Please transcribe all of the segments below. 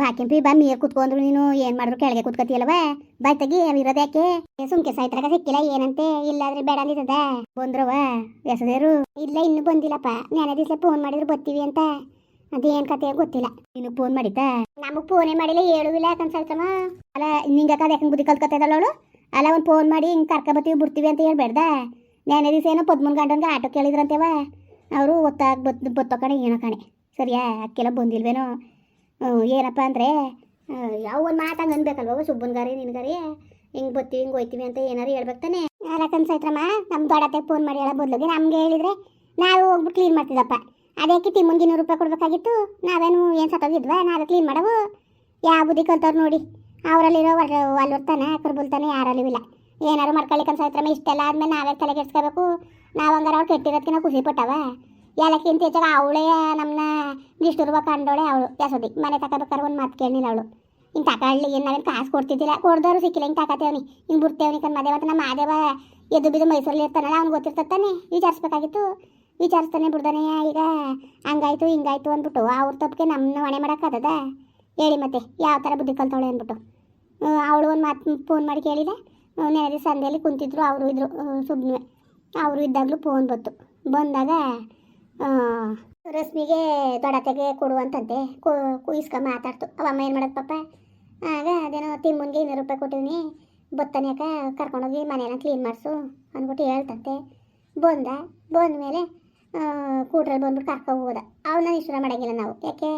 ಬಾಕೆಂಪಿ ಬಾ ನೀರು ಕುತ್ಕೊಂಡ್ರು ನೀನು. ಏನ್ ಮಾಡಿದ್ರು ಕೆಳಗೆ ಕುತ್ಕತಿಯಲ್ವ ಬಾಯ್ ತೆಗಿ ಸುಮ್ಕೆ ಸಾಯ್ತಾಗ ಸಿಕ್ಕಿಲ್ಲ, ಏನಂತೆ? ಇಲ್ಲಾದ್ರೆ ಬೇಡ ಅಂದಿದ್ದದ ಬಂದ್ರವ ಎಸದೇರು ಇಲ್ಲ ಇನ್ನು ಬಂದಿಲ್ಲಪ್ಪ. ನೆನೆ ದಿವಸ ಫೋನ್ ಮಾಡಿದ್ರು ಬರ್ತೀವಿ ಅಂತ. ಅದೇನ್ ಕತೆ ಗೊತ್ತಿಲ್ಲ. ನೀನು ಫೋನ್ ಮಾಡಿದ ನಮಗ್ ಫೋನೇ ಮಾಡಿಲ್ಲ ಹೇಳುವಿಲ್ಲ ಯಾಕಂತ ಸಾಯ್ತಮ್ಮ ಅಲ್ಲ, ನಿಂಗೆ ಯಾಕಂಗ್ ಬುದ್ಧಿ ಕಲ್ತ್ಕತ್ತದಲ್ಲ ಅವಳು? ಅಲ್ಲ, ಒಂದು ಫೋನ್ ಮಾಡಿ, ಹಿಂಗ್ ಕರ್ಕ ಬತ್ತೀವಿ, ಬಿಡ್ತೀವಿ ಅಂತ ಹೇಳ್ಬೇಡ್ದ? ನೆನೆ ದಿವಸ ಏನೋ ಪದ್ಮನ್ ಗಂಡನ್ಗೆ ಆಟೋ ಕೇಳಿದ್ರಂತೇವ ಅವರು ಒತ್ತಾಗ ಬತ್, ಬತ್ತೋ ಏನೋ ಕಣೆ. ಸರಿಯಾ ಅಕ್ಕೆಲ್ಲ ಬಂದಿಲ್ವೇನೋ? ಏನಪ್ಪ ಅಂದರೆ ಯಾವ ಒಂದು ಮಾತಂಗೆ ಅನ್ಬೇಕಲ್ವ ಸುಬ್ಬನ್ಗಾರಿ, ನಿನ್ಗಾರಿ, ಹಿಂಗೆ ಬರ್ತೀವಿ ಹಿಂಗೆ ಹೋಯ್ತೀವಿ ಅಂತ ಏನಾರು ಹೇಳ್ಬೇಕು ತಾನೆ. ಸೈತ್ರಮ್ಮ ನಮ್ಮ ದೊಡ್ಡತ್ತೆ ಫೋನ್ ಮಾಡಿ ಹೇಳೋ ಬದಲಿಗೆ ನಮ್ಗೆ ಹೇಳಿದ್ರೆ ನಾವು ಹೋಗ್ಬಿಟ್ಟು ಕ್ಲೀನ್ ಮಾಡ್ತಿದ್ದಪ್ಪ. ಅದಕ್ಕೆ ತಿಮ್ಮನ್ಗೆ ಇನ್ನೂರು ರೂಪಾಯಿ ಕೊಡ್ಬೇಕಾಗಿತ್ತು, ನಾವೇನು ಏನು ಸತ್ತೋಗಿದ್ವಾ ನಾವೇ ಕ್ಲೀನ್ ಮಾಡವು. ಯಾವ ಬುದ್ಧಿ ಕಲ್ತವ್ರು ನೋಡಿ, ಅವರಲ್ಲಿರೋ ಅಲ್ಲಿರ್ತಾನೆ ಕರ್ಬುಲ್ತಾನೆ ಯಾರಲ್ಲೂ ಇಲ್ಲ. ಏನಾರು ಮಾಡ್ಕೊಳ್ಳಿಕ್ಕೆ ಸೈತ್ರಮ್ಮ ಇಷ್ಟೆಲ್ಲ ಆದ್ಮೇಲೆ ನಾವೇ ತಲೆ ಕೆಡ್ಸ್ಕೋಬೇಕು ನಾವು ಹಂಗಾರ ಅವ್ರು ಕೆಟ್ಟಿರೋದಕ್ಕೆ ಖುಷಿ ಪಟ್ಟವ. ಎಲ್ಲಕ್ಕಿಂತ ಹೆಚ್ಚಾಗ ಅವಳೇ ನಮ್ಮನ್ನ ನಿಷ್ಠುರ್ವ ಕಂಡೋಳೆ ಅವಳು. ಯಾಸೋದಿ, ಮನೆ ತಗೋಬೇಕಾದ್ರೆ ಒಂದು ಮಾತು ಕೇಳಿಲ್ಲ ಅವಳು. ಹಿಂಗೆ ತಗೊಳ್ಳಿ ಏನು ನಾವೇನು ಕಾಸು ಕೊಡ್ತಿದ್ದಿಲ್ಲ. ಕೊಡ್ದವ್ರು ಸಿಕ್ಕಿಲ್ಲ ಹಿಂಗೆ ತಗೋತೇವನಿ ಹಿಂಗೆ ಬಿಡ್ತೇವನಿ ಕಣ್ ಮದೇವ ನಮ್ಮ ಮಾದೇವ ಎದ್ದು ಬಿದ್ದು ಮೈಸೂರಲ್ಲಿ ಇರ್ತಾನಲ್ಲ, ಅವ್ನು ಗೊತ್ತಿರ್ತಾನೆ ವಿಚಾರಿಸ್ಬೇಕಾಗಿತ್ತು. ವಿಚಾರಿಸ್ತಾನೆ ಬಿಡ್ದಾನೆ, ಈಗ ಹಂಗಾಯ್ತು, ಹಿಂಗಾಯ್ತು ಅಂದ್ಬಿಟ್ಟು ಅವ್ರ ತಪ್ಪಿಗೆ ನಮ್ಮನ್ನ ಹೊಣೆ ಮಾಡೋಕ್ಕಾಗದ ಹೇಳಿ ಮತ್ತೆ, ಯಾವ ಥರ ಬುದ್ಧಿ ಕಲ್ತವಳೆ ಅಂದ್ಬಿಟ್ಟು. ಅವಳು ಒಂದು ಮಾತು ಫೋನ್ ಮಾಡಿ ಕೇಳಿದೆ. ನೆನೆ ಸಂದೆಯಲ್ಲಿ ಕುಂತಿದ್ರು, ಅವರು ಇದ್ರು ಸುಮ್ಮನೆ ಅವರು ಇದ್ದಾಗಲೂ ಫೋನ್ ಬಂತು. ಬಂದಾಗ ರಶ್ಮಿಗೆ ದೊಡತೆಗೆ ಕೊಡುವಂತಂತೆ ಕುಯಿಸ್ಕ ಮಾತಾಡ್ತು. ಅವಮ್ಮ ಏನು ಮಾಡೋದು ಪಾಪ? ಆಗ ಅದೇನೋ ತಿಮ್ಮನ್ಗೆ ಇನ್ನೂರು ರೂಪಾಯಿ ಕೊಟ್ಟಿವ್ನಿ. ಬತ್ತನೇಕ ಕರ್ಕೊಂಡೋಗಿ ಮನೆಯನ್ನ ಕ್ಲೀನ್ ಮಾಡಿಸು ಅಂದ್ಬಿಟ್ಟು ಹೇಳ್ತಂತೆ. ಬಂದ, ಬಂದಮೇಲೆ ಕೂಟ್ರಲ್ಲಿ ಬಂದ್ಬಿಟ್ಟು ಕರ್ಕೊಂಡು ಹೋದ. ಅವನ್ನ ಇಷ್ಟ ಮಾಡಂಗಿಲ್ಲ ನಾವು. ಯಾಕೆ?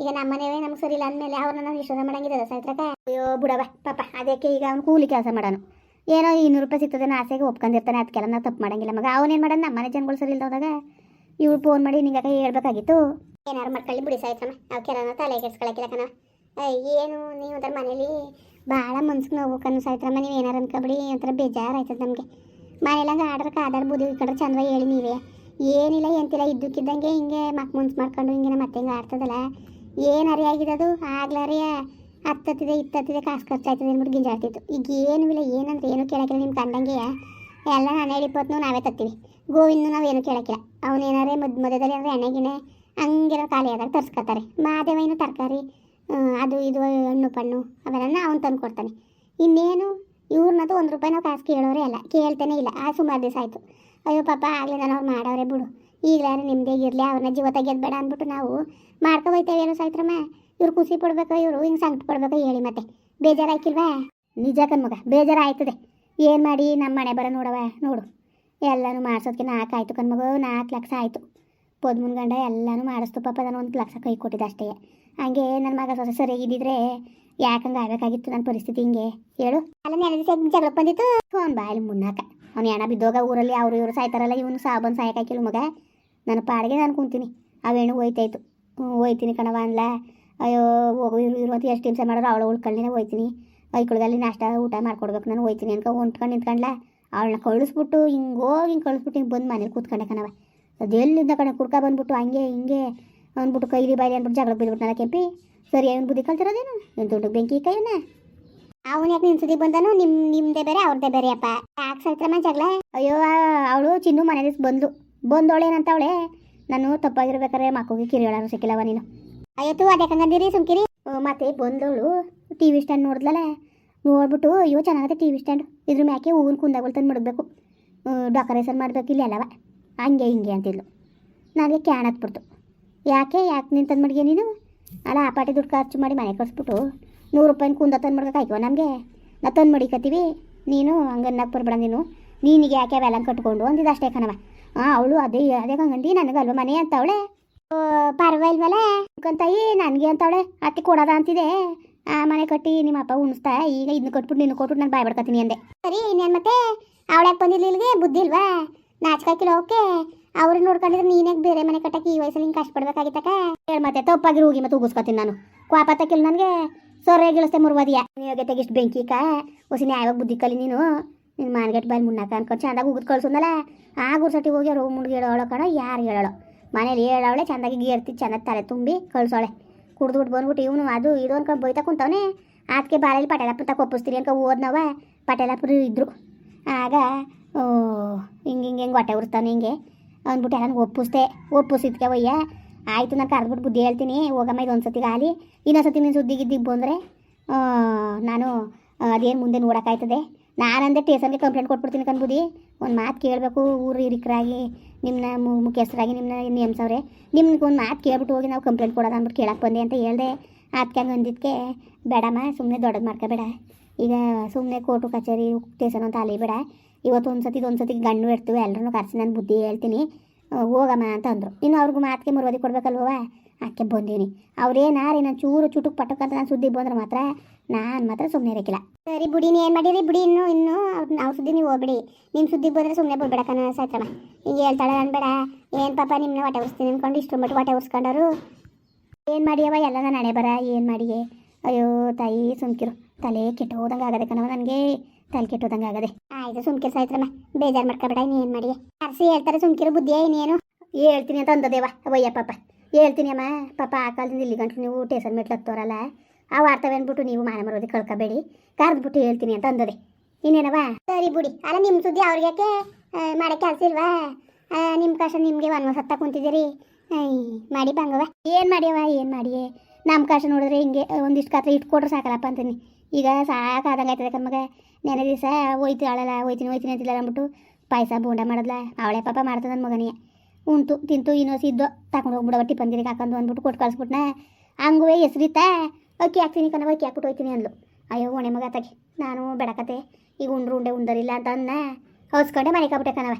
ಈಗ ನಮ್ಮ ಮನೆಯವೇ ನಮ್ಗೆ ಸರಿ ಇಲ್ಲ ಅಂದಮೇಲೆ ಅವ್ರನ್ನ ನಾವು ಇಷ್ಟ ಮಾಡಂಗಿಲ್ಲ ಸಾಯ್ತ್ರಕ ಅಯ್ಯೋ ಬಿಡವ ಪಾಪ. ಅದಕ್ಕೆ ಈಗ ಅವ್ನು ಕೂಲಿ ಕೆಲಸ ಮಾಡೋನು? ಏನೋ ಇನ್ನೂರು ರೂಪಾಯಿ ಸಿಗ್ತದೆ ಆಸೆಗೆ ಒಪ್ಕೊಂಡಿರ್ತಾನೆ. ಅದಕ್ಕೆಲ್ಲ ನಾವು ತಪ್ಪು ಮಾಡಂಗಿಲ್ಲ ಮಗ. ಅವನೇನು ಮಾಡೋಣ ನಮ್ಮ ಮನೆ ಜನಗಳು ಸರಿ ಇಲ್ದೋದಾಗ ಇವ್ರು ಫೋನ್ ಮಾಡಿ ನಿಂಗೆ ಹೇಳ್ಬೇಕಾಗಿತ್ತು? ಏನಾರು ಮಾಡ್ಕೊಳ್ಳಿ ಬಿಡಿ ಸಾಯ್ತಮ್ಮ ನಾವು ಕೆಲ ತಲೆ ಕೆಡ್ಸ್ಕೊಳಕಿಲ್ಲ ಕಣ. ಏನು ನೀವು ಅದ್ರ ಮನೇಲಿ ಭಾಳ ಮನ್ಸಿಗೆ ನೋವು ಕಣ್ಣು ನೀವು ಏನಾರು ಅನ್ಕೊಬಿಡಿ ಒಂಥರ ಬೇಜಾರು ಆಯ್ತದ ನಮಗೆ. ಮನೇಲಿ ಹಂಗೆ ಆಡ್ರಕ್ಕೆ ಆಧಾರ ಬುದ್ಧಿ ಕಡ್ರೆ ಚಂದ್ರ ಹೇಳಿ ನೀವೇ. ಏನಿಲ್ಲ, ಎಂತಿಲ್ಲ, ಇದ್ದಕ್ಕಿದ್ದಂಗೆ ಹಿಂಗೆ ಮಕ್ ಮುನ್ಸ್ ಮಾಡ್ಕೊಂಡು ಹಿಂಗೆ ಮತ್ತೆ ಹಿಂಗೆ ಆಡ್ತದಲ್ಲ. ಏನು ಆಗಿದದು ಆಗ್ಲಾರಿಯ ಹತ್ತತ್ತಿದೆ, ಇತ್ತತ್ತಿದೆ, ಕಾಸು ಖರ್ಚಾಯ್ತದೆ ಅಂದ್ಬಿಟ್ಟು ಗಿಂಜಾಡ್ತಿತ್ತು. ಈಗ ಏನೂ ಇಲ್ಲ, ಏನಂದ್ರೆ ಏನು ಕೇಳಕ್ಕಿಲ್ಲ ನಿಮ್ಮ ಕಂಡಂಗೆ ಎಲ್ಲ ನಾನು ಹೇಳಿಪ್ಪತ್ತು ನಾವೇ ತತ್ತೀವಿ. ಗೋವಿಂದ ನಾವೇನು ಕೇಳಕ್ಕಿಲ್ಲ. ಏನಾರೇ ಮದ್, ಮಧ್ಯದಲ್ಲಿ ಅಂದರೆ ಎಣ್ಣೆಗಿಣೆ ಹಂಗಿರೋ ಖಾಲಿ ಆದಾಗ ತರ್ಸ್ಕೊತಾರೆ. ಮಾದೇವ ಏನು ತರಕಾರಿ ಅದು ಇದು, ಹಣ್ಣು ಪಣ್ಣು ಅವೆಲ್ಲ ಅವ್ನು ತಂದು ಕೊಡ್ತಾನೆ. ಇನ್ನೇನು ಇವ್ರನ್ನದು ಒಂದು ರೂಪಾಯಿ ನಾವು ಕಾಸು ಕೇಳೋರೇ ಅಲ್ಲ. ಕೇಳ್ತಾನೆ ಇಲ್ಲ. ಆ, ಸುಮಾರು ದಿವಸ ಆಯಿತು. ಅಯ್ಯೋ ಪಾಪ, ಆಗಲಿ ನಾನು ಅವ್ರು ಮಾಡವ್ರೆ ಬಿಡು. ಈಗಲಾರು ನಿಮ್ಮದೇ ಇರಲಿ ಅವ್ರನ್ನ ಜೀವ ತೆಗೆಯೋದು ಬೇಡ ಅಂದ್ಬಿಟ್ಟು ನಾವು ಮಾಡ್ಕೊ ಏನೋ ಸಾಯ್ತ್ರಮ್ಮ? ಇವ್ರು ಖುಷಿ ಪಡ್ಬೇಕು, ಇವರು ಹಿಂಗೆ ಸಂಕಟ ಪಡ್ಬೇಕು ಹೇಳಿ ಮತ್ತೆ. ಬೇಜಾರಾಯ್ಕಿಲ್ವಾ ನಿಜ ಕಣ್ಮಗ ಬೇಜಾರಾಯ್ತದೆ ಏನು ಮಾಡಿ ನಮ್ಮ ಮನೆ ಬರೋ ನೋಡವ ನೋಡು. ಎಲ್ಲನೂ ಮಾಡಿಸೋದಕ್ಕೆ ನಾಲ್ಕು ಆಯಿತು ಕಣ್ಮಗ ನಾಲ್ಕು ಲಕ್ಷ ಆಯಿತು. ಪದ್ಮುನ್ ಗಂಡ ಎಲ್ಲನೂ ಮಾಡಿಸ್ತು. ಪಾಪ ನಾನು ಒಂದು ಲಕ್ಷ ಕೈ ಕೊಟ್ಟಿದ್ದೆ ಅಷ್ಟೇ. ಹಂಗೆ ನನ್ನ ಮಗ ಸೊಸೆ ಸರಿಯಾಗಿದ್ದಿದ್ರೆ ಯಾಕಂಗೆ ಆಗಬೇಕಾಗಿತ್ತು ನನ್ನ ಪರಿಸ್ಥಿತಿ ಹಿಂಗೆ? ಹೇಳು. ಅಲ್ಲ ನೆನೆ ಜಗಳ ಬಂದಿತ್ತು. ಫೋನ್ ಬಾಯಲ್ಲಿ ಮುನ್ನಾಕ. ಅವ್ನು ಹೆಣ ಬಿದ್ದೋಗ ಊರಲ್ಲಿ ಅವರು ಇವರು ಸಾಯ್ತಾರಲ್ಲ ಇವನು ಸಾಬನ್ ಸಾಯಕಾಕಿಲ್ಲ ಮಗ. ನನ್ನ ಪಾಡಿಗೆ ನಾನು ಕುಂತೀನಿ. ಅವೇಣು ಹೋಯ್ತಾಯ್ತು. ಹೋಯ್ತೀನಿ ಕಣವ ಅನ್ಲ ಅಯ್ಯೋ ಹೋಗು ಇರು ಇರು ಅಂತ ಎಷ್ಟು ಹಿಂಸೆ ಮಾಡೋರು ಅವಳು ಉಳ್ಕೊಳ್ಳಿನೇ ಹೋಯ್ತೀನಿ. ಅಲ್ಲಿ ನಾಷ್ಟ ಊಟ ಮಾಡ್ಕೊಡ್ಬೇಕು ನಾನು ಹೋಯ್ತೀನಿ ಅನ್ಕೊ ಹೊಂಟ್ಕೊಂಡು ನಿಂತ್ಕೊಂಡ್ಲ. ಅವಳನ್ನ ಕಳಿಸ್ಬಿಟ್ಟು ಹಿಂಗೆ ಹೋಗಿ ಹಿಂಗೆ ಕಳಿಸ್ಬಿಟ್ಟು ಹಿಂಗೆ ಬಂದು ಮನೇಲಿ ಕೂತ್ಕೊಂಡೆ ಕಣವ ಅದು ಎಲ್ಲಿಂದ ಕಣ ಕುಡ್ಕ ಬಂದ್ಬಿಟ್ಟು ಹಂಗೆ ಹಿಂಗೆ ಅಂದ್ಬಿಟ್ಟು ಕೈಲಿ ಬಾಯಿ ಅಂದ್ಬಿಟ್ಟು ಜಗಳ ಬಿದ್ಬಿಟ್ನಲ್ಲ ಕೆಂಪಿ? ಸರಿ ಏನು ಬುದ್ಧಿ ಕಲ್ತಿರೋದೇನು? ಏನು ದುಡ್ಡು ಬೆಂಕಿ ಕೈಯನ್ನ ಅವನು ಯಾಕೆ ನಿನ್ ಸುದ್ದಿ ಬಂದನು? ನಿಮ್ಮ ನಿಮ್ಮದೇ ಬೇರೆ ಅವ್ರದ್ದೇ ಬೇರೆ ಅಪ್ಪ. ಯಾಕೆ ಸಾಯ್ತ್ರಮ್ಮ ಜಗಳ? ಅಯ್ಯೋ ಅವಳು ಚಿನ್ನು ಮನೆ ದಿವ್ಸ ಬಂದ್ಲು. ಬಂದವಳು ಏನಂತ ಅವಳೆ? ನಾನು ತಪ್ಪಾಗಿರ್ಬೇಕಾದ್ರೆ ಮಕ್ಕಳಿಗೆ ಕಿರಿಯಳಾರು ಸಿಕ್ಕಿಲ್ಲವ ನೀನು. ಅಯ್ಯತ್ತು ಕಂಗಂದಿರಿ ಸುಮ್ಕಿರಿ. ಮತ್ತೆ ಬಂದವಳು ಟಿ ವಿ ಸ್ಟ್ಯಾಂಡ್ ನೋಡಿದ್ಲಲ್ಲ ನೋಡ್ಬಿಟ್ಟು, ಅಯ್ಯೋ ಚೆನ್ನಾಗತ್ತೆ ಟಿ ವಿ ಸ್ಟ್ಯಾಂಡ್ ಇದ್ರ ಮ್ಯಾಕೆ ಹೂವಿನ ಕುಂದಾಗಳು ತಂದು ಮಡಗಬೇಕು. ಡೆಕೋರೇಷನ್ ಮಾಡಬೇಕು, ಇಲ್ಲಿ ಅಲ್ಲವ. ಹಂಗೆ, ಹಿಂಗೆ ಅಂತಿದ್ಲು. ನನಗೆ ಕ್ಯಾನ್ ಹತ್ಬಿಡ್ತು. ಯಾಕೆ ಯಾಕೆ ನೀನು ತಂದು ಮಡ್ಗೆ ನೀನು? ಅಲ್ಲ, ಆ ಪಾಟಿ ದುಡ್ಡು ಖರ್ಚು ಮಾಡಿ ಮನೆ ಕಳಿಸ್ಬಿಟ್ಟು ನೂರು ರೂಪಾಯಿನ ಕುಂದ ತಂದು ಮಡ್ಗಕ್ಕೆ ಆಯ್ತು ನಮಗೆ? ನಾ ತಂದು ಮಡಿಕತ್ತೀವಿ. ನೀನು ಹಂಗನ್ನಕ್ಕೆ ಬರ್ಬೇಡ ನೀನು. ನೀನಿಗೆ ಯಾಕೆ ಅವೆಲ್ಲ ಕಟ್ಕೊಂಡು ಅಂದಿದ್ದು ಅಷ್ಟೇ ಕಣವ ಹಾಂ ಅವಳು ಅದೇ ಅದೇ ಹಂಗಂದು ನನಗಲ್ವ ಮನೆ ಅಂತ ಅವಳೆ ಪರವಾಗಿಲ್ವಲ್ಲ ಅನ್ಕೊಂತಾಯಿ ನನಗೆ ಅಂತವಳೆ, ಅತ್ತೆ ಕೊಡೋದ ಅಂತಿದೆ. ಆ ಮನೆ ಕಟ್ಟಿ ನಿಮ್ಮ ಅಪ್ಪ ಉಣಿಸ್ತಾ ಈಗ ಇದನ್ನ ಕೊಟ್ಬಿಟ್ಟು ನಿನ್ನ ಕೊಟ್ಬಿಟ್ಟು ನಾನು ಬಾಯ್ ಬಡ್ಕೊತೀನಿ ಅಂದೆ. ಸರಿ ಇನ್ನೇನು ಮತ್ತೆ? ಅವಳ್ಯಾಕೆ ಬಂದಿಲ್ಲ ಇಲ್ಲಿಗೆ ಬುದ್ಧಿ ಇಲ್ವಾ? ನಾಚ್ಕಾಕಿಲ್ಲ ಓಕೆ ಅವ್ರನ್ನ ನೋಡ್ಕೊಂಡಿದ್ರೆ ನೀನೇ ಬೇರೆ ಮನೆ ಕಟ್ಟಕ್ಕೆ ಈ ವಯಸ್ಸಲ್ಲಿ ಹಿಂಗೆ ಕಷ್ಟಪಡ್ಬೇಕಾಗಿತ್ತಕ ಹೇಳಿ ಮತ್ತೆ ತಪ್ಪಾಗಿ ಹೋಗಿ ಮತ್ತೆ ಉಗಿಸ್ಕೊತೀನಿ ನಾನು. ಕ್ವಾಪ ತಕ್ಕಿಲ್ಲ ನನಗೆ? ಸೊರ್ರೆ ಗಿಳಿಸ್ತೆ ಮುರ್ವದಿಯ? ನೀವಾಗೆ ತೆಗಿಷ್ಟು ಬೆಂಕಿ ಕಾ. ಹೊಸಿನ ನ್ಯಾಯವಾಗಿ ಬುದ್ಧಿ ಕಲಿ ನೀನು. ನಿನ್ನ ಮಾನ್ಗಟ್ ಬಾಯಿ ಮುನ್ನಾಕ ಅನ್ಕೊಂಡು ಚಂದಾಗಿ ಉಗಿದ್ ಕಳ್ಸೋದಲ್ಲ ಆ ಗುರ್ಸಟಿ ಹೋಗಿ ಅವ್ರು ಮುಡ್ಗಿ ಹೇಳೋಳೋ ಕಣ ಯಾರು ಹೇಳೋಳು? ಮನೇಲಿ ಹೇಳೋಳೆ ಚಂದಾಗಿ ಗೀರ್ತಿ ಚೆನ್ನಾಗಿ ತಲೆ ತುಂಬಿ ಕಳ್ಸೋಳೆ. ಕುಡ್ದುಬಿಟ್ಟು ಬಂದ್ಬಿಟ್ಟು ಇವನು ಅದು ಇದು ಅನ್ಕೊಂಡು ಬೈತಾ ಕುಂತವನೆ. ಅದಕ್ಕೆ ಬಾರಲ್ಲಿ ಪಟೇಲಪ್ಪ ತಕ್ಕ ಒಪ್ಪಿಸ್ತೀರಿ ಅನ್ಕೊ, ಓದ್ನವ. ಪಟೇಲಪ್ಪರು ಇದ್ದರು ಆಗ ಹಿಂಗೆ ಹಿಂಗೆ ಹಿಂಗೆ ಹೊಟ್ಟೆ ಉರಿಸ್ತಾನೆ ಹಿಂಗೆ. ಅಂದ್ಬಿಟ್ಟು ಎಲ್ಲ ಒಪ್ಪಿಸ್ದೆ. ಒಪ್ಪಿಸಿದ್ಕೆ ಒಯ್ಯ ಆಯಿತು ನಾನು ಕರೆದ್ಬಿಟ್ಟು ಬುದ್ಧಿ ಹೇಳ್ತೀನಿ. ಹೋಗಮ್ಮ ಇದು ಒಂದು ಗಾಲಿ. ಇನ್ನೊಂದು ಸತಿ ನೀನು ಸುದ್ದಿ ಗಿದ್ದಿಗೆ ಬಂದರೆ ನಾನು ಅದೇನು ಮುಂದೆ ನೋಡೋಕ್ಕಾಯ್ತದೆ. ನಾನಂದೇ ಟೇಷನ್ಗೆ ಕಂಪ್ಲೇಂಟ್ ಕೊಟ್ಬಿಡ್ತೀನಿ ಕನ್ಬುದಿ ಒಂದು ಮಾತು ಕೇಳಬೇಕು, ಊರು ಹಿರಿಕರಾಗಿ. ನಿಮ್ಮನ್ನ ಮುಖ್ಯಸ್ಥರಾಗಿ ನಿಮ್ಮನ್ನ ನೇಮಿಸವ್ರೆ. ನಿಮ್ಗೆ ಒಂದು ಮಾತು ಕೇಳ್ಬಿಟ್ಟು ಹೋಗಿ ನಾವು ಕಂಪ್ಲೇಂಟ್ ಕೊಡೋದು ಅಂದ್ಬಿಟ್ಟು ಕೇಳಕ್ಕೆ ಬಂದೆ ಅಂತ ಹೇಳ್ದೆ. ಅದಕ್ಕೆ ಹಂಗೆ ಬೇಡಮ್ಮ ಸುಮ್ಮನೆ ದೊಡ್ಡದು ಮಾಡ್ಕೋಬೇಡ. ಈಗ ಸುಮ್ಮನೆ ಕೋರ್ಟು ಕಚೇರಿ ಸ್ಟೇಷನ್ ಅಂತ ಅಲ್ಲಿ ಬೇಡ ಇವತ್ತು ಒಂದು ಸತಿ ಒಂದು ಸತಿ ಗಂಡು ಇಡ್ತೀವಿ ಎಲ್ಲರೂ ಕರೆಸಿ, ನಾನು ಬುದ್ಧಿ ಹೇಳ್ತೀನಿ. ಹೋಗಮ್ಮ ಅಂತ ಅಂದರು ಇನ್ನು ಅವ್ರಿಗೂ ಮಾತಿಗೆ ಮುರುವದಿ ಕೊಡ್ಬೇಕಲ್ವ ಆಕೆ ಬಂದೀನಿ. ಅವ್ರೇನಾರಿ ನಾನು ಚೂರು ಚುಟುಕ್ ಪಟಕ್ ಅಂತ ನಾನು ಸುದ್ದಿ ಬಂದ್ರೆ ಮಾತ್ರ ನಾನು ಮಾತ್ರ ಸುಮ್ಮನೆ ಇರಕ್ಕಿಲ್ಲ ಸರಿ ಬಿಡಿ, ನೀ ಏನು ಮಾಡಿರಿ? ಬಿಡಿ ಇನ್ನು ಇನ್ನು ಅವ್ರು ನಾವು ಸುದ್ದಿ ನೀವು ಹೋಗ್ಬಿಡಿ. ನಿಮ್ಮ ಸುದ್ದಿ ಬಂದರೆ ಸುಮ್ಮನೆ ಬಿಡ್ಬೇಡ ಕಣ ಸಾಯ್ತಮ್ಮ ಈಗ ಹೇಳ್ತಾಳೆ ಅನ್ಬೇಡ ಏನು ಪಾಪ ನಿಮ್ಮನ್ನ ಹೊಟ್ಟೆ ಉರ್ಸ್ತೀನಿ ಅಂದ್ಕೊಂಡು ಇಷ್ಟು ಮಟ್ಟು ಹೊಟ್ಟೆ ಉರ್ಸ್ಕೊಂಡವರು. ಏನು ಮಾಡಿಯವ ಎಲ್ಲ ನಾನು ಹಣೆ ಬರ. ಏನು ಮಾಡಿಗೆ ಅಯ್ಯೋ ತಾಯಿ ಸುಮ್ಕಿರು. ತಲೆ ಕೆಟ್ಟೋದಂಗೆ ಆಗದೆ ಕಣವ ನನಗೆ. ತಲೆ ಕೆಟ್ಟೋದಂಗೆ ಆಗದೆ. ಆಯ್ತು ಸುಮ್ಕಿ ಸಾಯ್ತ್ರಮ್ಮ. ಬೇಜಾರು ಮಾಡ್ಕೊಬೇಡ ಏನು ಮಾಡಿ ಅರ್ಸಿ ಹೇಳ್ತಾರೆ, ಸುಮ್ಕಿರು, ಬುದ್ಧಿಯೇ ಇನ್ನೇನು? ಹೇಳ್ತೀನಿ ಅಂತ ಅಂದದೇವ ಅವಯ್ಯ ಪಾಪ. ಹೇಳ್ತೀನಿ ಅಮ್ಮ, ಪಾಪ ಆ ಕಾಲದಿಂದ ಇಲ್ಲಿ ಗಂಟು ನೀವು ಟೇಸನ್ ಮೆಟ್ಲು ಹತ್ತೋರಲ್ಲ. ಆ ವಾರ್ತವೆ ಅಂದ್ಬಿಟ್ಟು ನೀವು ಮಾನ ಮರೋದಿ ಕಳ್ಕೊಬೇಡಿ. ಕರೆದ್ಬಿಟ್ಟು ಹೇಳ್ತೀನಿ ಅಂತ ಅಂದದೆ. ಇನ್ನೇನವ ಸರಿ ಬಿಡಿ. ಅಲ್ಲ ನಿಮ್ಮ ಸುದ್ದಿ ಅವ್ರಿಗೆ ಯಾಕೆ ಮಾಡೋ ಕೆಲಸ ಇಲ್ವಾ? ನಿಮ್ಮ ಕಷ್ಟ ನಿಮಗೆ ಒಂದು ಸತ್ತ ಕುಂತಿದ್ದೀರಿ? ಮಾಡಿ ಬಂಗವ ಏನು ಮಾಡ್ಯವ ಏನು ಮಾಡಿಯೇ? ನಮ್ಮ ಕಷ್ಟ ನೋಡಿದ್ರೆ ಹಿಂಗೆ ಒಂದಿಷ್ಟು ಕಾತ್ರ ಇಟ್ಕೊಟ್ರೆ ಸಾಕಲ್ಲಪ್ಪ ಅಂತೀನಿ. ಈಗ ಸಾಕಾದಂಗೆ ಆಯ್ತದೆ ಕಮ್ಮಗ ನೆನೆ ದಿವಸ ಹೋಯ್ತು ಆಳಲ್ಲ, ಹೋಯ್ತಿನ, ಹೋಯ್ತೀನಿ ಅಂತಿಲ್ಲ ಅಂದ್ಬಿಟ್ಟು ಪಾಯಸ ಬೋಂಡ ಮಾಡಿದ್ಲ. ಅವಳೆ ಪಾಪ ಮಾಡ್ತದ ನನ್ನ ಮಗನಿಗೆ ಉಂಟು, ತಿಂತು, ಇನ್ನೂ ಸಿದ್ದು ತಗೊಂಡು ಹೋಗ್ಬಿಡವ ಟಿಪ್ಪಂದಿರಿಗೆ ಹಾಕೊಂಡು ಅಂದ್ಬಿಟ್ಟು ಕೊಟ್ಟು ಕಳಿಸ್ಬಿಟ್ನ. ಹಂಗೂ ಹೆಸ್ರಿತ್ತ. ಅಕ್ಕಿ ಹಾಕ್ತೀನಿ ಕಣವ ಅಕ್ಕಿ ಹಾಕ್ಬಿಟ್ಟು ಹೋಯ್ತೀನಿ ಅಂದ್ಲು. ಅಯ್ಯೋ ಒಣೆ ಮಗ ತಗಿ ನಾನು ಬೆಡಕತೆ ಈಗ ಉಂಡ್ರು ಉಂಡೆ ಉಂಡರಿಲ್ಲ ಅಂತ ಅನ್ನ ಹೊಸ್ಕೊಂಡೆ ಮನೆ ಕಾಬಿಟ್ಟೆ ಕಣವ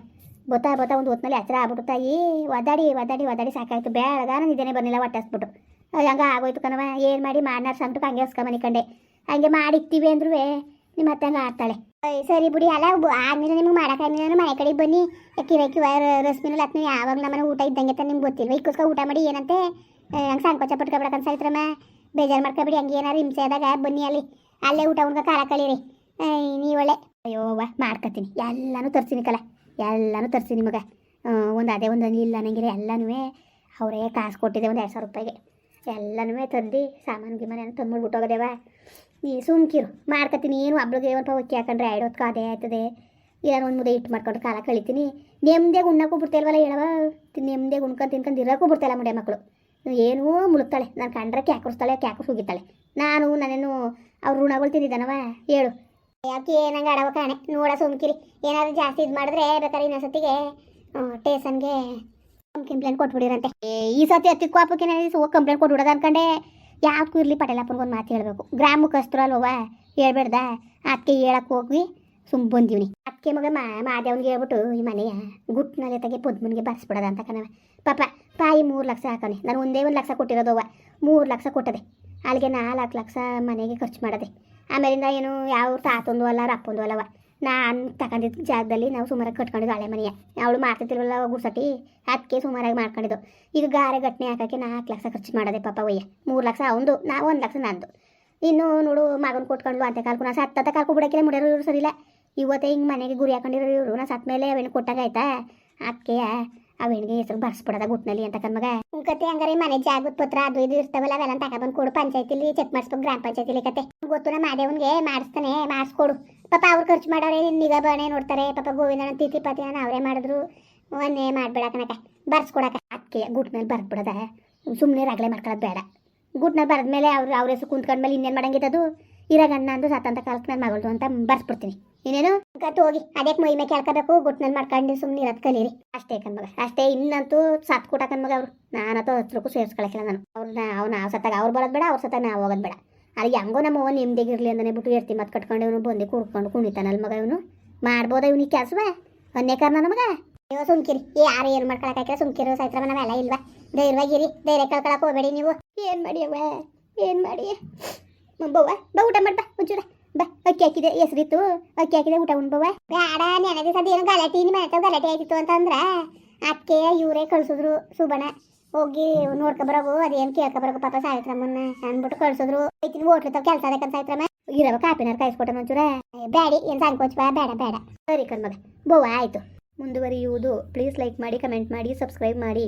ಬೊತ್ತಾ ಒಂದು ಹೊತ್ನಲ್ಲಿ ಹತ್ರ ಆಗ್ಬಿಟ್ಟು, ತಾಯಿ ಒದಾಡಿ ಒದಾಡಿ ಒದ್ದಾಡಿ ಸಾಕಾಯ್ತು. ಬೇಡಗ ನಾನು ಇದೇನೆ ಬಂದಿಲ್ಲ ಹೊಟ್ಟೆ ಹಸ್ಬಿಟ್ಟು ಹಂಗೆ ಆಗೋಯ್ತು ಕಣವ ಏನು ಮಾಡಿ ಮಾಡ್ನಾರು ಸಂಟು ಹಂಗೆ ಹಸ್ಕ ಮನೆ ಕಂಡೆ ಹಂಗೆ ಮಾಡಿಕ್ತೀವಿ ಅಂದ್ರೂ ನಿಮ್ಮ ಅತ್ತೆ ಮಾಡ್ತಾಳೆ ಆಡ್ತಾಳೆ ಸರಿ ಬಿಡಿ, ಅಲ್ಲ ಆದ್ಮೇಲೆ ನಿಮ್ಗೆ ಮಾಡೋಕ್ಕಾಗಿಲ್ಲ ಮನೆ ಕಡೆ ಬನ್ನಿ. ಕಿರಕಿ ರಶ್ಮಿ ಲಕ್ಷ್ಮಿ ಯಾವಾಗ ನಮ್ಮನೆ ಊಟ ಇದ್ದಂಗೆ ಅಂತ ನಿಮ್ಗೆ ಗೊತ್ತಿಲ್ಲ ಇಕ್ಕೋಸ್ಕರ ಊಟ ಮಾಡಿ ಏನಂತೆ? ಹಂಗೆ ಸಂಕೋಚ ಪಟ್ಕೊಬಿಡಕ್ಕೆ ಸೈತ್ರಮ್ಮ ಬೇಜಾರು ಮಾಡ್ಕೊಬಿಡಿ, ಹಂಗೆ ಏನಾರು ಹಿಂಸೆ ಆದಾಗ ಬನ್ನಿ ಅಲ್ಲಿ. ಅಲ್ಲೇ ಊಟ ಉಣ್ಕೊ, ಕಾಲ ಕಳೀರಿ. ನೀ ಒಳ್ಳೆ. ಅಯ್ಯೋ ವಾ ಮಾಡ್ಕೊತೀನಿ. ಎಲ್ಲನೂ ತರ್ತೀನಿ ಕಲ. ಎಲ್ಲನೂ ತರ್ತೀನಿ ನಿಮಗೆ ಒಂದು ಅದೇ ಒಂದು ಇಲ್ಲ ಅನ್ನಂಗಿಲ್ಲ ಎಲ್ಲನೂ ಅವರೇ ಕಾಸು ಕೊಟ್ಟಿದೆ ಒಂದು ಎರಡು ಸಾವಿರ ರೂಪಾಯಿಗೆ. ಎಲ್ಲನೂ ತಂದು ಸಾಮಾನು ಗಿಮಾನ ಏನೋ ಹೋಗೋದೇವ ಈ ಸುಮ್ಕಿರು ಮಾಡ್ಕೊತೀನಿ ಏನು ಒಬ್ಳಿಗೆ ಒಂದು ಪವಕ್ಕಿ ಹಾಕೊಂಡ್ರೆ? ಎರಡು ಹೊತ್ತು ಅದೇ ಆಯ್ತದೆ. ಏನೋ ಒಂದು ಮುದ್ದೆ ಇಟ್ಟು ಮಾಡ್ಕೊಂಡು ಕಾಲ ಕಳಿತೀನಿ. ನೆಮ್ಮದಿಯಾಗಿ ಉಣ್ಣಕ್ಕೂ ಬಿಡ್ತಾಯಿಲ್ವಲ್ಲ ಹೇಳವ ನೆಮ್ಮದಿಯಾಗಿ ಉಣ್ಕೊಂಡು ತಿನ್ಕೊಂಡು ಇರೋಕ್ಕೂ ಬಿಡ್ತಾಯಿಲ್ಲ ಮುಡಿಯ ಮಕ್ಕಳು ಏನೂ ಮುಳುಗ್ತಾಳೆ. ನಾನು ಕಂಡ್ರೆ ಕ್ಯಾಕುರ್ಸ್ತಾಳೆ ಕ್ಯಾಕು ಹೋಗಿತ್ತಾಳೆ ನಾನು ನಾನೇನು ಅವ್ರ ಋಣಗಳು ತಿಂದಿದ್ದಾನವ ಹೇಳು. ಯಾಕೆ ಏನಂಗೆ ಆಡವ ಕಾಣೆ? ನೋಡ ಸುಮ್ಕಿರಿ ಏನಾದರೂ ಜಾಸ್ತಿ ಇದು ಮಾಡಿದ್ರೆ ಬೇಕಾದ್ರೆ ಇನ್ನೊಂದ್ಸತಿಗೆ ಟೇಷನ್ಗೆ ಕಂಪ್ಲೇಂಟ್ ಕೊಟ್ಬಿಡಿರಂತೆ. ಏ, ಈ ಸತಿ ಹತ್ತಿ ಕೋಪಕ್ಕೆ ಹೋಗಿ ಕಂಪ್ಲೇಂಟ್ ಕೊಟ್ಬಿಡೋದು ಅನ್ಕಂಡೆ. ಯಾವ್ದಕ್ಕೂ ಇರಲಿ ಪಟೇಲಪ್ಪನಿಗೆ ಒಂದು ಮಾತು ಹೇಳಬೇಕು. ಗ್ರಾಮ ಮುಖಸ್ಥರು ಅಲ್ವವ ಹೇಳ್ಬೇಡ್ದ? ಅದಕ್ಕೆ ಹೇಳಕ್ಕೆ ಹೋಗಿ ಸುಮ್ ಬಂದೀವ್ನಿ. ಅದಕ್ಕೆ ಮಗ ಮಾದೇವನಿಗೆ ಹೇಳ್ಬಿಟ್ಟು ಈ ಮನೆಯ ಗುಟ್ನಲ್ಲಿ ತಗೆ ಪದ್ಮನಿಗೆ ಬರ್ಸ್ಬಿಡೋದ ಅಂತ ಕಣವ ಪಾಪ ತಾಯಿ ಮೂರು ಲಕ್ಷ ಹಾಕನಿ ನಾನು ಒಂದೇ ಒಂದು ಲಕ್ಷ ಕೊಟ್ಟಿರೋದವ್ವ. ಮೂರು ಲಕ್ಷ ಕೊಟ್ಟದೆ. ಅಲ್ಲಿಗೆ ನಾಲ್ಕು ಲಕ್ಷ ಮನೆಗೆ ಖರ್ಚು ಮಾಡದೆ. ಆಮೇಲಿಂದ ಏನು ಯಾವ ತಾತಂದು ಅಲ್ಲ ರಪ್ಪೊಂದು ಅಲ್ಲವ ನಾನು ತಗೊಂಡಿದ್ದ ಜಾಗದಲ್ಲಿ ನಾವು ಸುಮಾರಾಗಿ ಕಟ್ಕೊಂಡಿದ್ದು ಹಳೆ ಮನೆಯ. ಅವಳು ಮಾಡ್ತಿರ್ತಿಲ್ವಲ್ಲ ಗುಡ್ಸಟಿ ಅದಕ್ಕೆ ಸುಮಾರಾಗಿ ಮಾಡ್ಕೊಂಡಿದ್ದು. ಈಗ ಗಾರೆ ಘಟನೆ ಹಾಕಕ್ಕೆ ನಾಲ್ಕು ಲಕ್ಷ ಖರ್ಚು ಮಾಡೋದೆ ಪಾಪ ಒಯ್ಯ ಮೂರು ಲಕ್ಷ ಅವಂದು ನಾ ಒಂದು ಲಕ್ಷ ನಂದು. ಇನ್ನು ನೋಡು ಮಗನ ಕೊಟ್ಕೊಂಡು ಅಂತ ಕಾಲ್ಕು, ನಾ ಸತ್ತ ಕಾಲ್ಕು ಬಿಡಕ್ಕಿಲ್ಲ ಮುಡಿಯೋರು ಇವರು ಸರಿಲ್ಲ ಇವತ್ತೇ ಹಿಂಗೆ ಮನೆಗೆ ಗುರಿ ಹಾಕೊಂಡಿರೋ ಇವರು, ನಾ ಸತ್ತ ಮೇಲೆ ಅವೇನು ಕೊಟ್ಟಾಗಾಯ್ತಾ ಅದಕ್ಕೆ ಅವೇನಿಗೆ ಹೆಸರು ಬರ್ಸ್ಬಿಡದ ಗುಟ್ನಲ್ಲಿ ಅಂತ ಕನ್ಮಗ ಕತೆ ಹಂಗಾರೆ ಮನೆ ಜಾಗದ ಪತ್ರ ಅದು ಇದು ಇರ್ತಾವಲ್ಲ ಅವೆಲ್ಲ ತಗೊಬಂದು ಕೊಡು. ಪಂಚಾಯತಿಲಿ ಚೆಕ್ ಮಾಡಿಸ್ಬೇಕು ಗ್ರಾಮ ಪಂಚಾಯತಿಲಿ ಕತೆ. ಗೊತ್ತು ನಮ್ಮ ಮಾದೇವನ್ಗೆ, ಮಾಡಿಸ್ತಾನೆ, ಮಾಡಿಸ್ಕೊಡು. ಪಾಪ ಅವ್ರು ಖರ್ಚು ಮಾಡೋರೆ ನಿಗ ಬಾಣೆ ನೋಡ್ತಾರೆ. ಪಾಪ ಗೋವಿಂದನ ತಿಥಿ ಪಾತಿನ ಅವರೇ ಮಾಡಿದ್ರು. ಒಂದೇ ಮಾಡ್ಬೇಡ ಕಣಕ ಬರ್ಸ್ಕೊಡಕ ಅದಕ್ಕೆ ಗುಟ್ನಲ್ಲಿ ಬರ್ದ್ಬಿಡದ. ಸುಮ್ಮನೆ ರಗಳೆ ಮಾಡ್ಕೊಳ್ಳೋದು ಬೇಡ. ಗುಟ್ನಲ್ಲಿ ಬರೆದ್ಮೇಲೆ ಅವ್ರು, ಅವ್ರ ಹೆಸರು ಕುಂತ್ಕೊಂಡ್ಮೇಲೆ ಇನ್ನೇನು ಮಾಡಂಗಿದ್ದದು ಇರಾಗಣ್ಣ ಅಂದು ಸತ್ತಂತ ಕಾಲಕ್ಕೆ ನನ್ನ ಮಗಳದು ಅಂತ ಬರ್ಸ್ಬಿಡ್ತೀನಿ. ಇನ್ನೇನು? ಕತ್ ಹೋಗಿ ಅದಕ್ಕೆ ಮೈ ಮೇಲೆ ಕೇಳ್ಕೋಬೇಕು? ಗುಟ್ನಲ್ಲಿ ಮಾಡ್ಕೊಂಡು ಸುಮ್ಮನೆ ಇರೋದು ಕಲೀರಿ. ಅಷ್ಟೇ ಕಣ್ಮಗ ಅಷ್ಟೇ. ಇನ್ನಂತೂ ಸತ್ ಕೊಟ್ಟ ಕಣ್ಮಗ ಅವರು. ನಾನಂತೂ ಹತ್ರಕ್ಕೂ ಸೇರಿಸ್ಕೊಳಕಿಲ್ಲ ನಾನು. ಅವ್ರನ್ನ ಅವ್ನ ಸತ್ತಾಗ ಅವ್ರು ಬರೋದು ಬೇಡ, ಅವ್ರ ಸತ್ತಾಗ ನಾವು ಹೋಗೋದು ಬೇಡ. ಅಲ್ಲಿ ಹೆಂಗೋ ನಮ್ಮ ಅವ್ವ ಇರ್ಲಿ ಅಂತಾನೆ ಬಿಟ್ಟು ಎರ್ತಿ ಮತ್ತೆ ಕಟ್ಕೊಂಡು ಇವನು ಬಂದು ಕುಡ್ಕೊಂಡು ಕುಣಿತಾನಲ್ಲ ಮಗ ಇವನು. ಮಾಡ್ಬೋದ ಇವನಿಗೆ ಕೆಲಸವ? ಒಂದೇ ಕಾರಣ ಮಗ ಅಯ್ಯೋ, ಸುಮ್ಕಿರಿ. ಯಾರು ಏನು ಮಾಡ್ಕೊಳಕ್ಕಾಗಿಲ್ಲ ಸುಮ್ಕಿರು ಸೈತ್ರಮ್ಮ ನಾವೆಲ್ಲ ಇಲ್ವಾ? ಧೈರ್ಯವಾಗಿರಿ ಧೈರ್ಯ ಕಳ್ಕೊಳಕ್ ಹೋಗ್ಬೇಡಿ ನೀವು. ಏನು ಮಾಡಿ ಅವ್ವ? ಏನು ಮಾಡಿ? ಬವ್ವ ಬಾ ಊಟ ಮಾಡ್ಬಾ ಒಂಚೂರ. ಬಾ, ಅಕ್ಕಿ ಹಾಕಿದೆ. ಹೆಸರಿತ್ತು. ಅಕ್ಕಿ ಹಾಕಿದೆ, ಊಟ ಉಣ್ಬವ್ವ ಬೇಡ ನೆನೆ ದಿವಸ ಏನು ಗಲಾಟಿ ನಿಮ್ಮ ಗಲಾಟೆ ಆಯ್ತಿತ್ತು ಅಂತಂದ್ರೆ ಅಕ್ಕೆ ಇವರೇ ಕಳ್ಸಿದ್ರು ಸುಬಣ. ಹೋಗಿ ನೋಡ್ಕೊಬರೋಗು ಅದೇನು ಕೇಳ್ಕೊಬರೋಗು ಪಾಪ ಸಾಯಿತ್ರಮ್ಮನ್ನ ಅಂದ್ಬಿಟ್ಟು ಕಳ್ಸಿದ್ರು. ಐತಿನ ಓಟ್ಲು ತಾವ್ ಕೆಲಸ ಅದಕ್ಕೆ ಸಾಯಿತ್ರಮ್ಮ ಇರವ ಕಾಪಿನಾರು ಕಾಯಿಸ್ಕೊಟ್ಟ ಬ್ಯಾಡಿ, ಏನು ಸಾಂಕೋಚ್ ಬಾ ಬೇಡ ಬೇಡ ಸರಿ ಕಣ್ಮಗ ಬೋವಾ ಆಯ್ತು. ಮುಂದುವರಿಯುವುದು ಪ್ಲೀಸ್ ಲೈಕ್ ಮಾಡಿ ಕಮೆಂಟ್ ಮಾಡಿ ಸಬ್ಸ್ಕ್ರೈಬ್ ಮಾಡಿ.